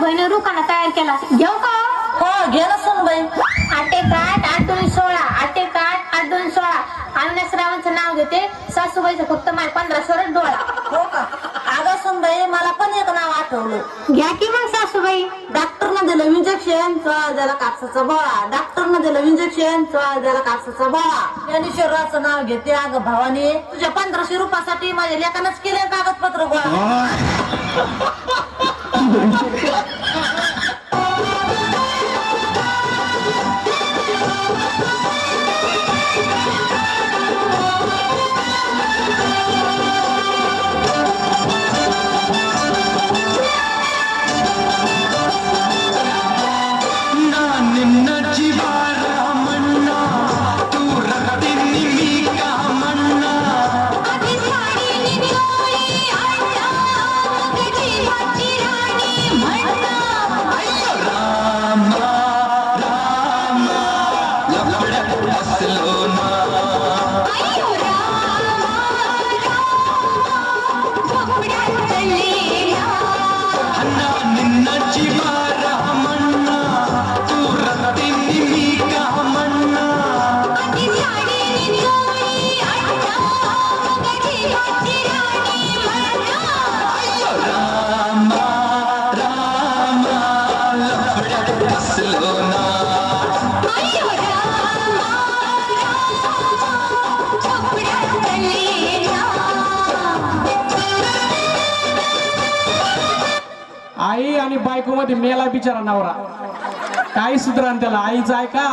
बहिणी रुखाना तयार केला? घेऊ का हो? घे ना सुनबाई आटे काट आठ दोन सोळा. आटे काट आठ दोन सोळा. अविनाश रावांचं नाव घेते. सासूबाईचं फक्त मला पंधरा सोळा डोळा. हो का? अगं सुनबाई मला पण एक नाव आठवलं. घ्या की मग सासूबाई. डॉक्टरनं दिलं इंजेक्शन चोळा द्याला कापसाचा बोळा डॉक्टरनं दिलं इंजेक्शन चोळा द्याला कापसाचा बोळा ज्ञानेश्वराचं नाव घेते अगं भावानी. तुझ्या पंधराशे रुपयासाठी माझ्या लेखानच केले कागदपत्र गोळा. Barcelona. आई आणि बायको मध्ये मेला बिचारा नवरा. काही सुधरा त्याला? आईचं ऐका